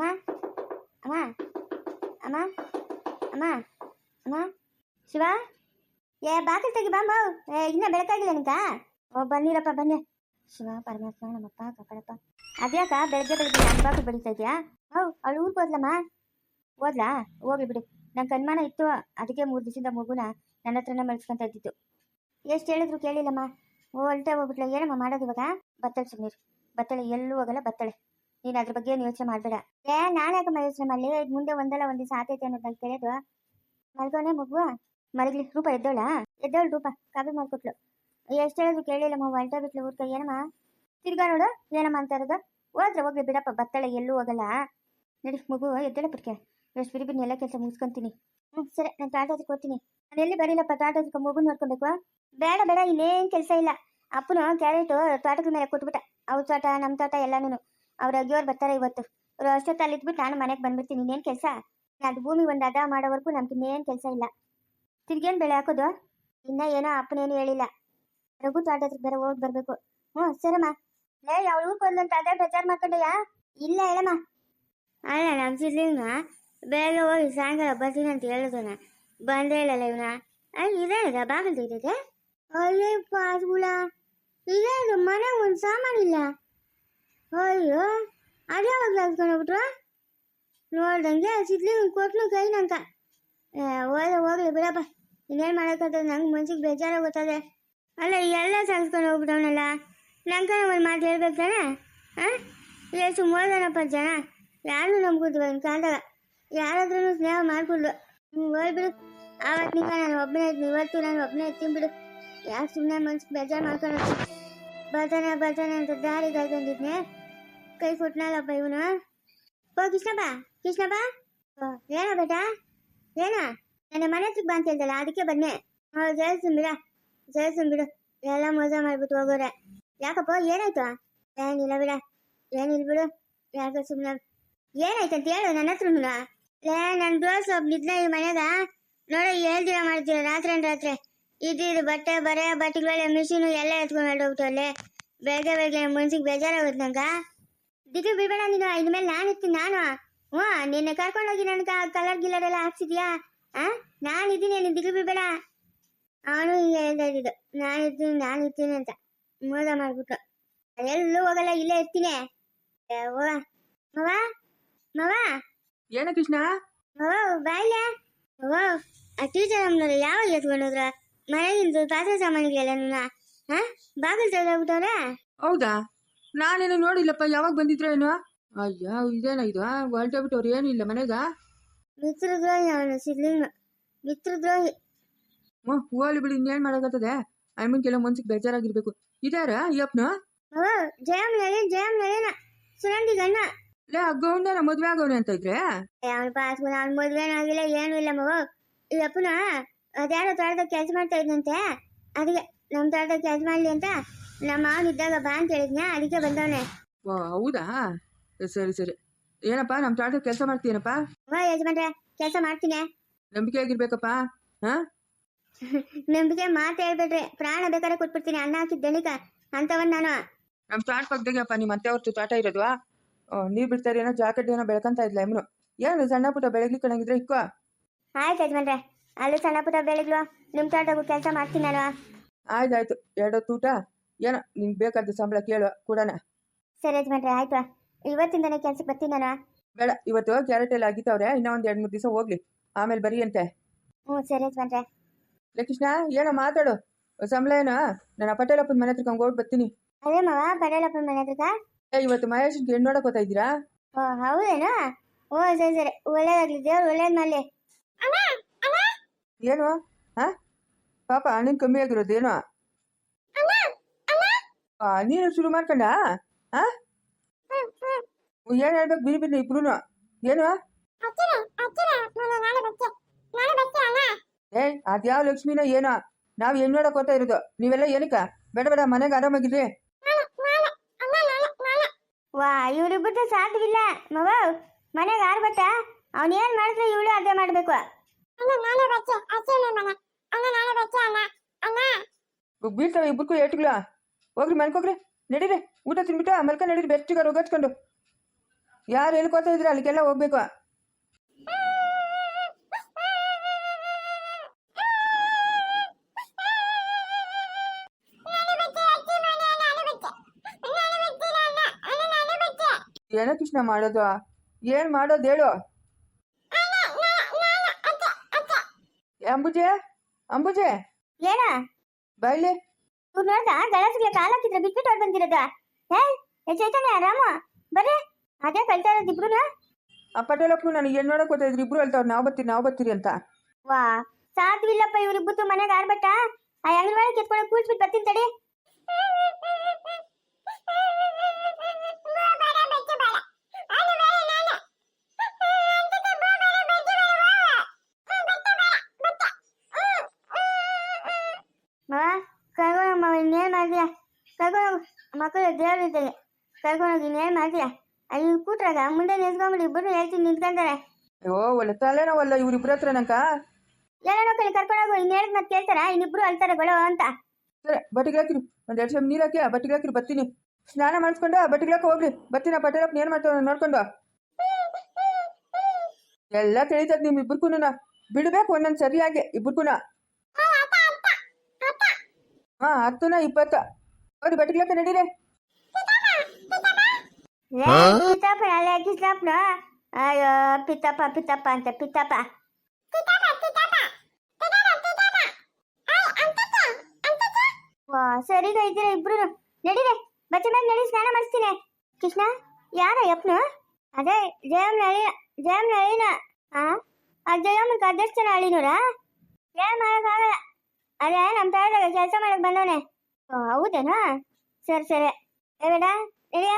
ಅಮ್ಮ ಅಮ್ಮ ಅಮ್ಮ ಅಮ್ಮ ಅಮ್ಮ ಶಿವ? ಏ ಬಾಕಲ್ ತೆಗಿ ಬಾಂಬ ಏ, ಇನ್ನ ಬೆಳಕಾಗಿಲ್ಲ ನಿಂತ. ಓ, ಬನ್ನಿರಪ್ಪ, ಬನ್ನಿ. ಶಿವ, ಪರಮಾತ್ಮ, ನಮ್ಮಪ್ಪ, ಕಾಪಾಡಪ್ಪ. ಅದ್ಯಾಕ ಬೆಳಗ್ಗೆ ಬೆಳಗ್ಗೆ ನಮ್ಮ ಬಾಕಲ್ ಬಡಿತಾ ಇದೆಯಾ? ಹೌ, ಅವಳು ಊರಿಗೆ ಹೋದ್ಲಮ್ಮ? ಹೋದ್ಲಾ? ಹೋಗ್ಲಿ ಬಿಡು. ನಂಗೆ ಅನುಮಾನ ಇತ್ತು, ಅದಕ್ಕೆ ಮೂರು ದಿವಸದಿಂದ ಮಗುನ ನನ್ನ ಹತ್ರನೇ ಮಲ್ಸ್ಕೊಂತ ಇದ್ದಿತ್ತು ಎಷ್ಟು ಹೇಳಿದ್ರು ಕೇಳಿಲ್ಲಮ್ಮ. ಓ, ಅಲ್ಟೆ ಹೋಗ್ಬಿಟ್ಲ. ಏನಮ್ಮ ಮಾಡೋದು ಇವಾಗ? ಬತ್ತಳೆ ಸುಮ್ಮನೆ ಬತ್ತಳೆ ಎಲ್ಲೂ ಹೋಗಲ್ಲ, ಬತ್ತಳೆ. ನೀನು ಅದ್ರ ಬಗ್ಗೆ ಯೋಚನೆ ಮಾಡಬೇಡ. ಏ, ನಾನು ಯಾಕಮ್ಮ ಯೋಚನೆ ಮಾಡಲಿ ಮುಂದೆ ಒಂದಲ್ಲ ಒಂದು ದಿವಸ ಆತೈತೆ ಅನ್ನೋದು ನಂಗೆ ತಿಳಿಯೋದು ಮಲ್ಗೋನೆ ಮಗುವ ಮಲಗ್ಲಿ. ರೂಪ ಎದ್ದೋಳ? ಎದ್ದೋಳು ರೂಪ. ಕಾಫಿ ಮಾಡ್ಕೊಟ್ಲು. ಎಷ್ಟು ಹೇಳಿದ್ರು ಕೇಳಿಲ್ಲಮ್ಮ ಹೊಲ್ಟೆ ಬಿಟ್ಲು ಊರ್ಕ. ಏನಮ್ಮ? ತಿರ್ಗಾ ನೋಡು. ಏನಮ್ಮ ಅಂತ ಇರೋದು? ಹೋದ್ರೆ ಹೋಗ್ಲಿ ಬಿಡಪ್ಪ. ಬತ್ತಳೆ ಎಲ್ಲೂ ಹೋಗಲ್ಲ. ನಡಿ ಮಗು, ಎದ್ದೇಳ ಪುಟ್ಕೆ. ಎಷ್ಟು ಬಿರಿ ಎಲ್ಲ ಕೆಲಸ ಮುಗಿಸ್ಕೊಂತೀನಿ. ಹ್ಞೂ ಸರಿ. ನಾನು ಹತ್ರಕ್ಕೆ ಹೋಗ್ತೀನಿ. ನಾನು ಎಲ್ಲಿ ಬರೀಲಪ್ಪ ಹತ್ರಕ್ಕೆ ಮಗು ನೋಡ್ಕೊಬೇಕು? ಬೇಡ ಬೇಡ. ಇನ್ನೇನು ಕೆಲಸ ಇಲ್ಲ. ಅಪ್ಪನು ಕ್ಯಾರೆಟು ತೋಟದ ಮೇಲೆ ಕೊಟ್ಬಿಟ್ಟ ಅವ್ರ ತೋಟ ನಮ್ಮ ತೋಟ ಎಲ್ಲಾನು ಅವ್ರ ಅಗ್ಗಿಯವ್ರು ಬರ್ತಾರೆ ಇವತ್ತು. ಅವ್ರು ಅಷ್ಟೊತ್ತಲ್ಲಿ ಇದ್ಬಿಟ್ಟು ನಾನು ಮನೆಗೆ ಬಂದ್ಬಿಡ್ತೀನಿ. ಇನ್ನೇನು ಕೆಲಸ? ಅದು ಭೂಮಿ ಒಂದು ಅದ ಮಾಡೋವರೆಗೂ ನಮ್ಗೆ ಇನ್ನೇನು ಕೆಲಸ ಇಲ್ಲ. ತಿರ್ಗೇನು ಬೆಳೆ ಹಾಕೋದು? ಇನ್ನ ಏನೋ ಅಪ್ಪನೇನು ಹೇಳಿಲ್ಲ. ರಘು ತೋಟ ಹತ್ರ ಬೇರೆ ಹೋಗಿ ಬರಬೇಕು. ಹ್ಞೂ ಸರಮ್ಮ. ಲೇ ಅವಳು ಊರಿಗೆ ಬಂದಂತ? ಅದೇ ಪ್ರಚಾರ ಮಾಡ್ಕೊಂಡೆಯಾ? ಇಲ್ಲ ಹೇಳಮ್ಮ. ಅಲ್ಲ ನಮ್ಮ ಸಿದ್ಲಿಂಗ ಬೇಗ ಹೋಗಿ ಸಾಯಂಕಾಲ ಬರ್ತೀನಿ ಅಂತ ಹೇಳಿದನ ಬಂದೇ ಇಲ್ಲಲ್ಲ ಇವನ. ಇದೇನಿದೆ? ಬಾಗಿಲು ತೆಗೆದಿದೆ ಅಯ್ಯೋ ಪಾಸ್ಗುಳ ಇದೇನು ಮನೆ ಒಂದು ಸಾಮಾನಿಲ್ಲ ಅಯ್ಯೋ ಅದೇ ಹೋಗ್ಬಿಟ್ರು. ನೋಡ್ದಂಗೆ ಸಿದ್ಲಿಂಗ್ ಕೊಟ್ಲು ಕೈ ನಂಕ ಏ, ಹೋದ್ರೆ ಹೋಗ್ಲಿ ಬಿಡಪ್ಪ. ಇನ್ನೇನು ಮಾಡೋಕ್ಕಂತ ನಂಗೆ ಮನ್ಸಿಗೆ ಬೇಜಾರಾಗುತ್ತದೆ ಅಲ್ಲ ಎಲ್ಲ ಸಾಗಿಸ್ಕೊಂಡು ಹೋಗ್ಬಿಟ್ಟವನಲ್ಲ. ನಂಗೆ ಒಂದು ಮಾತು ಹೇಳ್ಬೇಕು ತಾನೆ? ಹಾಂ ಎಷ್ಟು ಮೋದನಪ್ಪ ಜನ. ಯಾರು ನಂಬ್ಕೊತೀವ ಇನ್ನು ಕಾಲದಾಗ. ಯಾರಾದ್ರೂ ಸ್ನೇಹ ಮಾಡ್ಕೊಡ್ಲು. ಹೋಗ್ಬಿಡು ಆವತ್ತಿನಿಂದ ನಾನು ಒಬ್ಬನೇ ಇದ್ದೀನಿ ಇವತ್ತು ನಾನು ಒಬ್ಬನೇ ಇರ್ತೀನಿ ಬಿಡು. ಯಾಕೆ ಸುಮ್ಮನೆ ಮನ್ಸಿಗೆ ಬೇಜಾರು ಮಾಡ್ಕೊಂಡು ಬರ್ತಾನೆ ಬರ್ತಾನೆ ಅಂತ ದಾರಿ ಕಾಯ್ಕೊಂಡಿದ್ನೆ ಕೈ ಕೊಟ್ನಲ್ಲಪ್ಪ ಇವನು ಓ ಕೃಷ್ಣಪ್ಪ ಕೃಷ್ಣಪ್ಪ ಏನೋ ಬೇಟ ಏನೋ ನನ್ನ ಮನೆ ಹತ್ರಕ್ಕೆ ಬಾ ಅಂತ ಅದಕ್ಕೆ ಬನ್ನೆ ಹ್ಞೂ ಜಯಸುನ್ ಬಿಡ ಜಯಸುನ್ ಬಿಡು ಎಲ್ಲ ಮೋಸ ಮಾಡ್ಬಿಟ್ಟು ಹೋಗೋರೆ ಯಾಕಪ್ಪ ಏನಾಯ್ತು ಏನಿಲ್ಲ ಬಿಡ ಏನಿಲ್ಲ ಬಿಡು ಯಾಕೆ ಸುಮ್ಮನೆ ಏನಾಯ್ತು ಅಂತ ಹೇಳು ನನ್ನ ಹತ್ರ ಲೇ ನನ್ನ ದೋಸ್ ಒಬ್ನಿದ್ನ ಈ ಮನೆಗ ನೋಡಿ ಹೇಳ್ದಿರ ಮಾಡ್ತೀರ ರಾತ್ರಿ ರಾತ್ರಿ ಇದ್ದಿದ್ದು ಬಟ್ಟೆ ಬರೆ ಬಟ್ಟೆಗಳ ಮಿಷಿನು ಎಲ್ಲ ಎತ್ಕೊಂಡು ಹೊರಟೋಗ್ಬಿಟ್ಟು ಅಲ್ಲೇ ಬೆಳಗ್ಗೆ ಬೆಳಗ್ಗೆ ಮನ್ಸಿಗೆ ಬೇಜಾರಾಗುತ್ತೆ ನಂಗ ದಿಕ್ಕು ಬಿಡಬೇಡ ನೀನು. ಇನ್ಮೇಲೆ ನಾನು ಇರ್ತೀನಿ ನಾನು. ಹ್ಞೂ ನಿನ್ನೆ ಕರ್ಕೊಂಡೋಗಿ ನನಗೆ ಕಲರ್ ಗಿಲ್ಲರ್ ಎಲ್ಲ ಹಾಕ್ಸಿದ್ಯಾ? ಆ? ನಾನು ಇದ್ದೀನಿ ನೀನು ದಿಕ್ಕು ಬಿಡಬೇಡ ಅವನು ಹೇಳ್ತಾ ಇದ್ದಿದ್ದು. ನಾನು ಇರ್ತೀನಿ ನಾನು ಇರ್ತೀನಿ ಅಂತ. ಮೋದ ಮಾಡ್ಬಿಟ್ಟು ಎಲ್ಲೂ ಹೋಗಲ್ಲ ಇಲ್ಲೇ ಇರ್ತೀನಿ. ಮವ ಮವ ಏನ ಕೃಷ್ಣ? ಓ ಬಾಯ್ಲ ಓ ಆ ಟೀಚರ್ ನಮ್ಮನ್ನ ಯಾವಾಗ ಎತ್ಕೊಂಡೋದ್ರ ಮನೆಯಿಂದ ಪಾತ್ರೆ ಸಾಮಾನುಗಳೆಲ್ಲ ಹಾ ಬಾಗಿಲು ತೆಗೆದೋಗ್ಬಿಟ್ಟವ್ರೆ ಹೌದಾ? ನಾನೇನು ನೋಡಿಲ್ಲಪ್ಪ ಯಾವಾಗ ಬಂದಿದ್ರ ಏನು? ಅಯ್ಯ ಇದೇನ ಇದು ಹೊರಟೋಗ್ಬಿಟ್ಟವ್ರು ಏನು ಇಲ್ಲ ಮನೆಗ? ಮಿತ್ರದ್ರೋಹಿ ಅವನು ಸಿದ್ಲಿಂಗ. ಮಿತ್ರದ್ರೋಹಿ. ಹ್ಞೂ ಹೋಗ್ಲಿ ಬಿಡಿ ಇನ್ನೇನು ಮಾಡೋಕತ್ತದೆ? ಕೆಲವು ಮನ್ಸಿಗೆ ಬೇಜಾರಾಗಿರ್ಬೇಕು. ಇದಾರ ಯಪ್ಪನ ಓ ಜಯಮ್ ನಳಿನ ಜಯಮ್ ನಳಿನ ಸುನಂದಿ ಗಣ್ಣ ಲೇ ಅಗ್ಗವನ್ನ ಮದ್ವೆ ಆಗವ್ನೆ ಅಂತ ಇದ್ರೆ? ಅವನ ಪಾಸ್ ಅವ್ನ ಮದ್ವೆನೂ ಆಗಿಲ್ಲ ಏನೂ ಇಲ್ಲ ಮಗು. ಈ ಅಪ್ಪನ ಅದ್ಯಾರೋ ತೋಟದಾಗ ಕೆಲಸ ಮಾಡ್ತಾ ಇದ್ದಂತೆ ಅದಕ್ಕೆ ನಮ್ಮ ತೋಟದಾಗ ಕೆಲಸ ಮಾಡ್ಲಿ ಅಂತ? ನಮ್ಮ ಮಾವನ ಇದ್ದಾಗ ಬಾ ಅಂತ ಹೇಳಿದ್ನ ಅದಕ್ಕೆ ಬಂದವನೆ. ಓ ಹೌದಾ? ಸರಿ ಸರಿ. ಏನಪ್ಪ ನಮ್ಮ ತೋಟದ ಕೆಲಸ ಮಾಡ್ತೀನಪ್ಪ ಓ ಯಜಮಾನ್ರೆ ಕೆಲಸ ಮಾಡ್ತೀನಿ. ನಂಬಿಕೆ ಆಗಿರ್ಬೇಕಪ್ಪ ಹಾ? ನಂಬಿಕೆ ಮಾತು ಹೇಳ್ಬೇಡ್ರಿ. ಪ್ರಾಣ ಬೇಕಾದ್ರೆ ಕೊಟ್ಬಿಡ್ತೀನಿ ಅನ್ನ ಹಾಕಿದ್ ದಣಿಕ ಅಂತವನ್ ನಾನು. ನಮ್ಮ ತೋಟ ಪಕ್ಕದಾಗಪ್ಪ ನಿಮ್ಮ ಅತ್ತೆ ಅವ್ರದ್ದು ತೋಟ ಇರೋದು ನೀರು ಬಿಡ್ತಾರೆ ಏನೋ ಜಾಕೆಟ್ ಏನೋ ಬೆಳಕಂತ ಇದ್ಲ ಎಮ್ನು ಏನು ಸಣ್ಣ ಪುಟ್ಟ ಬೆಳಗ್ಲಿ ಕಣಗಿದ್ರೆ ಇಕ್ಕೋ. ಆಯ್ತು ಯಜಮಾನ್ರೆ ಅಲ್ಲಿ ಸಣ್ಣ ಪುಟ್ಟ ಬೆಳಗ್ಲು ನಿಮ್ಮ ತೋಟಗೂ ಕೆಲಸ ಮಾಡ್ತೀನಿ ನಾನು. ಆಯ್ತಾಯ್ತು ಎರಡೊತ್ತು ಊಟ. ಏನೋ ನಿಂಗೆ ಬೇಕಾದ ಸಂಬಳ ಕೇಳು ಕೊಡೋಣ. ಸರಿ ಯಜಮಾನ್ರೆ ಆಯ್ತು. ಇವತ್ತಿಂದನೇ ಕೆಲ್ಸಕ್ಕೆ ಬರ್ತೀನಿ ನಾನು. ಬೇಡ ಇವತ್ತು ಕ್ಯಾರೆಟ್ ಎಲ್ಲ ಆಗಿತ್ತವ್ರೆ ಇನ್ನೂ ಒಂದು ಎರಡು ಮೂರು ದಿವಸ ಹೋಗ್ಲಿ. ಆಮೇಲೆ ಬರೀ ಅಂತೆ. ಹ್ಞೂ ಸರಿ ಯಜಮಾನ್ರೆ. ಲೇ ಕೃಷ್ಣ ಏನೋ ಮಾತಾಡು. ಸಂಬಳ ಏನೋ? ನಾನು ಪಟೇಲಪ್ಪನ ಮನೆ ಹತ್ರ ಹೋಗಿ ಬರ್ತೀನಿ. ಅದೇ ಮಾವ ಪಡೇಲಪ್ಪನ ಮನೆ ಹತ್ರಕ್ಕ? ಏ ಇವತ್ತು ಮಹೇಶ್ಗೆ ಹೆಣ್ಣು ನೋಡಕ್ ಹೋಗ್ತಾ ಇದ್ದೀರಾ? ಓ ಹೌದೇನಾ? ಓ ಸರಿ ಸರಿ. ಒಳ್ಳೇದಾಗ್ಲಿ ದೇವ್ರು ಒಳ್ಳೇದ್ ಮಾಡಲಿ. ಏನು? ಹಾ ಪಾಪ ಹಣ್ಣಿನ ಕಮ್ಮಿ ಆಗಿರೋದೇನೋ ನೀನು ಶುರು ಮಾಡ್ಕೊಂಡ ಹಾ ಏನು ಹೇಳ್ಬೇಕು ಬಿರಿ ಬಿರಿ ಇಬ್ರು ಏನು ಏಯ್ ಅದ್ಯಾವ ಲಕ್ಷ್ಮಿನೋ ಏನೋ ನಾವು ಹೆಣ್ಣು ನೋಡಕ್ ಹೋಗ್ತಾ ಇರೋದು ನೀವೆಲ್ಲ ಏನಕ್ಕ ಬೇಡ ಬೇಡ ಮನೆಗೆ ಆರಾಮಾಗಿರ್ರಿ ವಾ ಇವ್ರಿಬ್ಬರು ಸಾಧ್ಯವಿಲ್ಲ ಮವ ಮನೆಗೆ ಆರ್ ಬಟ್ಟ ಅವ್ನ ಏನ್ ಮಾಡಿದ್ರೆ ಇವಳು ಅದೇ ಮಾಡ್ಬೇಕು ಬೀಳ್ತಾವೆ ಇಬ್ಬರಿಗೂ ಏಟ್ಗಳ ಹೋಗ್ರಿ ಮಲ್ಕೋಗ್ರಿ. ನಡೀರಿ. ಊಟ ತಿನ್ಬಿಟ್ಟು ಮಲ್ಕ ನಡೀರಿ. ಬೆಚ್ಚಿಗ ರೋಗಚ್ಕೊಂಡು ಯಾರು ಹೇಳ್ಕೊತಾ ಇದ್ರೆ ಅಲ್ಲಿಗೆಲ್ಲ ಹೋಗ್ಬೇಕು. ಏನೋ ಕೃಷ್ಣ ಮಾಡೋದು. ಏನು ಮಾಡೋದು ಹೇಳು. ಅಂಬುಜೆ ಅಂಬುಜೆ. ಏನ ಬೈಲಿ. ಇವ್ರು ನೋಡ್ದ? ಗಲಾಸಿಗೆ ಕಾಲಾಕಿದ್ರೆ ಬಿಟ್ಬಿಟ್ಟು ಹೊಡ್ ಬಂದಿರೋದ. ಹೇ ಏ ಚೈತನ್ಯ ರಾಮ ಬರ್ರಿ. ಅದೇ ಕಳ್ತಾ ಇರೋದು ಇಬ್ರು ಆ ಪಟೇಲಪ್ಪನು ನನಗೆ ಏನು ನೋಡಕ್ ಹೋಗ್ತಾ ಇದ್ರು. ಇಬ್ರು ಹೇಳ್ತಾವ್ರು ನಾವು ಬರ್ತೀರಿ ನಾವು ಬರ್ತೀರಿ ಅಂತ. ವಾ ಸಾಧ್ವಿಲ್ಲಪ್ಪ ಇವ್ರಿಬ್ಬತ್ತು ಮನೆಗೆ ಆಡ್ಬಟ್ಟ. ಆ ಅಂಗನವಾಡಿ ಕೆತ್ಕೊಂಡು ಕೂಡ್ಸ್ಬಿಟ್ಟು ಬರ್ತೀನಿ ತಡಿ. ಮಾಡಿದ್ಯಾ ಕರ್ಕೊಂಡೋಗು. ಮಕ್ಕಳು ದೇವ್ರು ಇದ್ದಂಗೆ ಕರ್ಕೊಂಡೋಗಿ ಇನ್ನೇನು ಮಾಡಿದ್ಯಾ ಅಲ್ಲಿ ಕೂತ್ರಾಗ ಮುಂದೆ ನಿಲ್ಸ್ಕೊಂಬಿಡಿ ಇಬ್ಬರು ಹೇಳ್ತೀನಿ ನಿಂತ್ಕೊಂತಾರೆ. ಅಯ್ಯೋ ಒಳ್ಳೆ ತಲೆನೋವಲ್ಲ ಇವ್ರಿಬ್ರ ಹತ್ರ ನಂಕ ಎಲ್ಲಾರು ಕಳಿ ಕರ್ಕೊಂಡೋಗು. ಹೇಳಿದ್ ಮತ್ತೆ ಕೇಳ್ತಾರ? ಇನ್ನಿಬ್ರು ಅಳ್ತಾರೆ ಗೊಳೋ ಅಂತ. ಸರಿ ಬಟ್ಟಿಗೆ ಹಾಕಿರಿ. ಒಂದು ಎರಡು ಸಲ ನೀರು ಹಾಕಿ ಆ ಬಟ್ಟಿಗೆ ಹಾಕಿರಿ ಬರ್ತೀನಿ. ಸ್ನಾನ ಮಾಡಿಸ್ಕೊಂಡು ಆ ಬಟ್ಟಿಗೆ ಹಾಕಿ ಹೋಗ್ರಿ ಬರ್ತೀನಿ ಆ ಪಟೇಲಪ್ಪನ ಏನು ಮಾಡ್ತಾವ ನೋಡ್ಕೊಂಡು ಎಲ್ಲ ತಿಳಿತದ ನಿಮ್ ಇಬ್ಬರಿಗೂ ಬಿಡ್ಬೇಕು ಒಂದೊಂದು ಸರಿಯಾಗಿ ಇಬ್ಬರಿಗೂ ಹಾ ಹತ್ತುನ ಇಪ್ಪತ್ತ. ಹೋಗ್ರಿ ಬಟ್ಟಿಗೆ ಹಾಕಿ ನಡೀರಿ. ಏ, ಪಿತಪ್ಪ ಅಲ್ಲೇ ಕಿಸ್ಲಪ್ಪನ ಅಯ್ಯೋ ಪಿತಪ್ಪ ಪಿತಪ್ಪ ಅಂತ ಪಿತಪ್ಪ ವಾ ಸರಿಗ ಇದ್ದೀರ ಇಬ್ರು ನಡೀರಿ ಬಚ್ಚ ಮೇಲೆ ನಡಿ ಸ್ನಾನ ಮಾಡಿಸ್ತೀನಿ. ಕೃಷ್ಣ ಯಾರ ಯಪ್ನ? ಅದೇ ಜಯಮ್ ನಳಿನ ಜಯಮ್ ನಳಿನ ಆ ಆ ಜಯಮ್ಮನ ಅದೆಷ್ಟು ಜನ ಅಳಿನೂರ? ಏನ್ ಮಾಡಕ್ಕಾಗಲ್ಲ. ಅದೇ ನಮ್ಮ ತಾಳ್ದಾಗ ಕೆಲಸ ಮಾಡಕ್ ಬಂದವನೆ. ಹೌದೇನಾ? ಸರಿ ಸರಿ. ಏ ಬೇಡ ನಡಿಯ.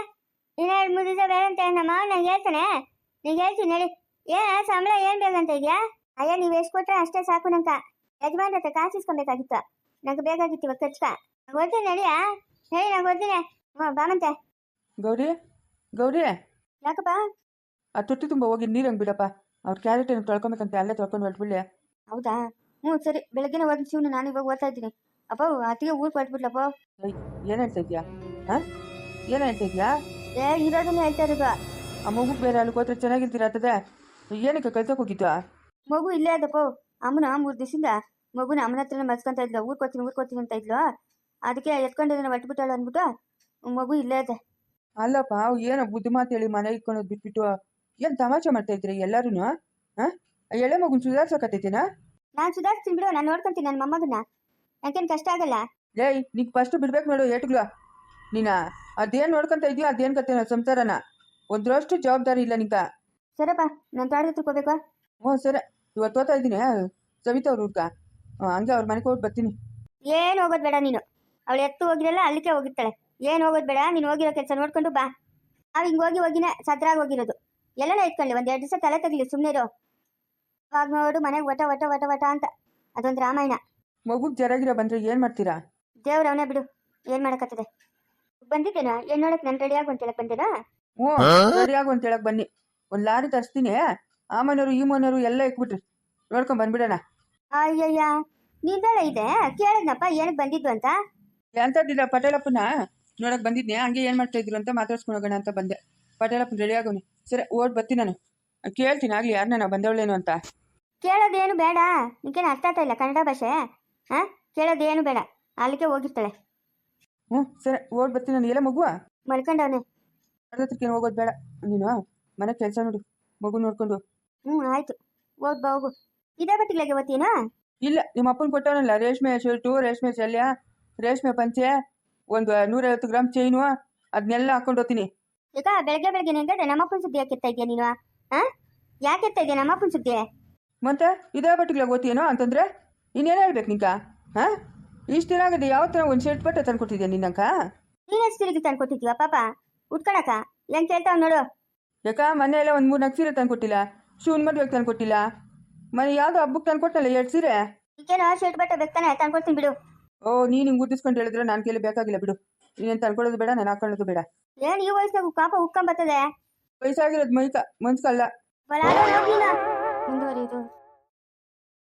ಇನ್ನೆರಡು ಮೂರು ದಿವಸ ಬೇಡ ಅಂತ ನಮ್ಮ ಮಾವ ನಂಗೆ ಹೇಳ್ತಾನೆ. ನೀನು ಹೇಳ್ತೀನಿ ನಡಿ. ಏನ ಸಂಬಳ ಏನ್ ಬೇಕಂತ ಇದೆಯಾ? ಅಯ್ಯ ನೀವು ಎಷ್ಟು ಕೊಟ್ಟರೆ ಅಷ್ಟೇ ಸಾಕು ನಂಕ ಯಜಮಾನ್ ಹತ್ರ ಕಾಸು ಇಸ್ಕೊಬೇಕಾಗಿತ್ತು. ನಂಗೆ ಬೇಕಾಗಿತ್ತು ಇವಾಗ ಖರ್ಚು ಕೊಡ್ತೀನಿ ನಡಿಯಾ. ನಡಿ ನಂಗೆ ಕೊಡ್ತೀನಿ ಹ್ಞೂ ಬಾಮಂತೆ ಗೌರಿ ಗೌರಿ. ಯಾಕಪ್ಪ? ಆ ತೊಟ್ಟಿ ತುಂಬ ಹೋಗಿ ನೀರು ಹಂಗೆ ಬಿಡಪ್ಪ. ಅವ್ರ ಕ್ಯಾರೆಟ್ ಏನು ತೊಳ್ಕೊಬೇಕಂತ ಅಲ್ಲೇ ತೊಳ್ಕೊಂಡು ಹೊರಟ್ಬಿಡಿ ಹೌದಾ? ಹ್ಞೂ ಸರಿ. ಬೆಳಗ್ಗೆನೇ ಒಂದು ಶಿವನ ನಾನು ಇವಾಗ ಓದ್ತಾ ಇದ್ದೀನಿ. ಅಪ್ಪ ಅತ್ತಿಗೆ ಊರು ಕೊಟ್ಬಿಟ್ಲಪ್ಪ ಏನು ಹೇಳ್ತಾ ಇದೆಯಾ? ಹಾಂ? ಏನು ಹೇಳ್ತಾ ಇದೆಯಾ? ಏ ಇರೋದನ್ನ ಹೇಳ್ತಾ ಇರೋದು. ಆ ಮಗು ಬೇರೆ ಅಲ್ಲಿ ಹೋದ್ರೆ ಚೆನ್ನಾಗಿರ್ತೀರ ಏನಕ್ಕೆ ಕಳ್ಸಕ್ಕೆ ಹೋಗಿದ್ದ ಮಗು ಇಲ್ಲೇ ಅದಪ್ಪ ಅಮ್ಮನ ಮೂರು ದಿವಸದಿಂದ ಮಗುನ ಅಮ್ಮನ ಹತ್ರನೇ ಮಲ್ಸ್ಕೊಂತ ಇದ್ಲು. ಊರ್ ಕೊಡ್ತೀನಿ ಊರ್ ಕೊಡ್ತೀನಿ ಅಂತ ಇದ್ಲು. ಅದಕ್ಕೆ ಎತ್ಕೊಂಡಿದ್ದಾನೆ ಒಟ್ಬಿಟ್ಟಾಳು ಅಂದ್ಬಿಟ್ಟು ಮಗು ಇಲ್ಲೇ ಇದೆ. ಅಲ್ಲಪ್ಪ ಅವು ಏನೋ ಬುದ್ಧಿ ಮಾತು ಹೇಳಿ ಮನೆ ಇಟ್ಕೊಂಡು ಬಿಟ್ಬಿಟ್ಟು ಏನು ತಮಾಷೆ ಮಾಡ್ತಾ ಇದ್ರಿ ಎಲ್ಲರೂ ಹಾಂ ಎಳೆ ಮಗುನ ಸುಧಾರ್ಸಕತ್ತೈತಿನ ನಾನು ಸುಧಾರಿಸ್ತೀನಿ ಬಿಡು ನಾನು ನೋಡ್ಕೊಂತೀನಿ ನನ್ನ ಮೊಮ್ಮಗನ ಯಾಕೇನು ಕಷ್ಟ ಆಗಲ್ಲ? ಏಯ್ ನಿಂಗೆ ಫಸ್ಟ್ ಬಿಡ್ಬೇಕು ನೋಡು ಏಟುಗಳು. ನೀನ ಅದೇನ್ ನೋಡ್ಕೊಂತ ಇದೆಯೋ ಅದೇನು ಕತೆ ಸಂಸಾರನ? ಒಂದ್ರಷ್ಟು ಜವಾಬ್ದಾರಿ ಇಲ್ಲ ನಿಂಕ ಸರಪ್ಪ ನಾನು ತೋಟದ ತಿಳ್ಕೊಬೇಕಾ ಹ್ಞೂ ಸರಿ. ಇವತ್ತು ಓದ್ತಾ ಇದ್ದೀನಿ ಸವಿತಾ ಅವ್ರ ಹುಡ್ಗ ಹಂಗೆ ಅವ್ರ ಮನೆಗೆ ಹೋಗಿ ಬರ್ತೀನಿ. ಏನು ಹೋಗೋದು ಬೇಡ ನೀನು. ಅವಳು ಎತ್ತು ಹೋಗಿರಲ್ಲ ಅಲ್ಲಿಗೆ ಹೋಗಿರ್ತಾಳೆ. ಏನು ಹೋಗೋದು ಬೇಡ ನೀನು ಹೋಗಿರೋ ಕೆಲಸ ನೋಡ್ಕೊಂಡು ಬಾ. ಅವ್ ಹಿಂಗೆ ಹೋಗಿ ಹೋಗಿನೇ ಸದ್ರಾಗ ಹೋಗಿರೋದು. ಎಲ್ಲ ಇಟ್ಕೊಳ್ಳಿ ಒಂದು ಎರಡು ದಿವಸ ತಲೆ ತಗಲಿ ಸುಮ್ಮನೆ ಇರೋ. ಅವಾಗ ನೋಡು ಮನೆಗೆ ವಟ ವಟ ವಟ ವಟ ಅಂತ. ಅದೊಂದು ರಾಮಾಯಣ. ಮಗುಗೆ ಜರಾಗಿರ ಬಂದ್ರೆ ಏನು ಮಾಡ್ತೀರಾ? ದೇವ್ರ ಅವನೇ ಬಿಡು. ಏನು ಮಾಡಕತ್ತದೆ? ಬಂದಿದ್ದೇನಾ? ಏನ್ ನೋಡಕ್ ನಾನು ರೆಡಿ ಆಗುವಂತ ಅಂತೇಳಕ್ ಬಂದೇನಾ ಹ್ಞೂ ಸರಿಯಾಗು ಅಂತ ಹೇಳಕ್ ಬನ್ನಿ. ಒಂದ್ ಲಾರಿ ತರಿಸ್ತೀನಿ. ಆ ಮನೆಯವರು ಈ ಮನೆಯವರು ಎಲ್ಲ ಇಕ್ಬಿಟ್ರಿ. ನೋಡ್ಕೊಂಡ್ ಬಂದ್ಬಿಡೋಣ. ಅಯ್ಯಯ್ಯ ನಿಂದಳ ಇದೆ? ಕೇಳಿದ್ನಪ್ಪ ಏನಕ್ ಬಂದಿದ್ದು ಅಂತ? ಎಂಥದ್ದಿಲ್ಲ ಪಟೇಲಪ್ಪನ ನೋಡಕ್ ಬಂದಿದ್ನೆ. ಹಂಗೆ ಏನು ಮಾಡ್ತಾ ಇದ್ರು ಅಂತ ಮಾತಾಡ್ಸ್ಕೊಂಡು ಹೋಗೋಣ ಅಂತ ಬಂದೆ. ಪಟೇಲಪ್ಪನ ರೆಡಿ ಆಗೋನಿ ಸರಿ ಓಡ್ ಬರ್ತೀನಿ ನಾನು. ಕೇಳ್ತೀನಿ ಆಗ್ಲಿ ಯಾರನ್ನ ನಾವು ಬಂದವಳೇನು ಅಂತ. ಕೇಳೋದೇನು ಬೇಡ. ನಿನಗೇನು ಅರ್ಥ ಆಗ್ತಾ ಇಲ್ಲ ಕನ್ನಡ ಭಾಷೆ? ಹಾಂ? ಕೇಳೋದೇನು ಬೇಡ. ಅಲ್ಲಿಗೆ ಹೋಗಿರ್ತಾಳೆ. ಹ್ಞೂ ಸರಿ ಓಡ್ ಬರ್ತೀನಿ ನಾನು. ಎಲ್ಲ ಮಗುವ? ಮಲ್ಕೊಂಡವನೆ. ಹತ್ರಕ್ಕೇನು ಹೋಗೋದು ಬೇಡ. ನೀನು ಮನೆ ಕೆಲಸ ನೋಡು ಮಗು ನೋಡ್ಕೊಂಡು. ಹ್ಞೂ ಆಯ್ತು. ಹೋಗ್ ಬಾ ಹೋಗು. ಇದೇ ಬಟ್ಟಿಗಳಿಗೆ ಓದ್ತೀನಾ ಇಲ್ಲ ನಿಮ್ಮ ಅಪ್ಪನ ಕೊಟ್ಟವನಲ್ಲ. ರೇಷ್ಮೆ ಶರ್ಟು ರೇಷ್ಮೆ ಶಲ್ಯ ರೇಷ್ಮೆ ಪಂಚೆ ಒಂದು ನೂರೈವತ್ತು ಗ್ರಾಮ್ ಚೈನು ಅದನ್ನೆಲ್ಲ ಹಾಕೊಂಡು ಹೋಗ್ತೀನಿ. ಈಗ ಬೆಳಗ್ಗೆ ಬೆಳಗ್ಗೆ ನಮ್ಮ ನಮ್ಮಪ್ಪನ ಸುದ್ದಿ ಯಾಕೆ ಎತ್ತಾ ಇದೆಯಾ ನೀನು? ಹಾಂ? ಯಾಕೆ ಎತ್ತಾ ಇದೆಯಾ ನಮ್ಮಪ್ಪನ ಸುದ್ದಿ ಮತ್ತೆ ಇದೇ ಬಟ್ಟೆಗಳ ಗೊತ್ತೇನೋ ಅಂತಂದ್ರೆ ಇನ್ನೇನು ಹೇಳ್ಬೇಕು ನಿಂಕ ಹಾಂ? ಇಷ್ಟು ದಿನ ಆಗದೆ ಯಾವ ಥರ ಒಂದು ಶರ್ಟ್ ಬಟ್ಟೆ ತಂದ್ಕೊಟ್ಟಿದ್ಯಾ ನಿನ್ನಂಕ ನೀನು ಎಷ್ಟು ತಿರುಗಿ ತಂದು ಕೊಟ್ಟಿದ್ದೀವ ಪಾಪ? ಉಟ್ಕೊಳಕ? ಏನ್ ಕೇಳ್ತಾವ್ ನೋಡು. ಯಾಕ ಮನೆ ಎಲ್ಲ ಒಂದು ಮೂರು ನಾಲ್ಕು ಸೀರೆ ತಂದ್ಕೊಟ್ಟಿಲ್ಲ ಶೂನ್ ಮದುವೆಗೆ ತಂದ್ಕೊಟ್ಟಿಲ್ಲ ಮನೆ ಯಾವುದೋ ಹಬ್ಬಕ್ಕೆ ತಂದ್ಕೊಟ್ಟಲ್ಲ ಎರಡು ಸೀರೆ? ಈಗೇನೋ ಶರ್ಟ್ ಬಟ್ಟೆ ಬೇಕಾನೆ ತಂದ್ಕೊಡ್ತೀನಿ ಬಿಡು. ಓ ನೀನು ಹಿಂಗೆ ಗುದ್ದಿಸ್ಕೊಂಡು ಹೇಳಿದ್ರೆ ನಾನು ಕೇಳಿ ಬೇಕಾಗಿಲ್ಲ ಬಿಡು. ನೀನೇನು ತಂದ್ಕೊಳ್ಳೋದು ಬೇಡ ನಾನು ಹಾಕೊಳ್ಳೋದು ಬೇಡ. ಏನ್ ಈ ವಯಸ್ಸಿನಾಗ ಕಾಪ ಉಕ್ಕೊಂಬರ್ತದೆ ವಯಸ್ಸಾಗಿರೋದು ಮೈಕ ಮನ್ಸ್ಕಲ್ಲ. ಬಲ ಮುಂದುವರಿಯುದು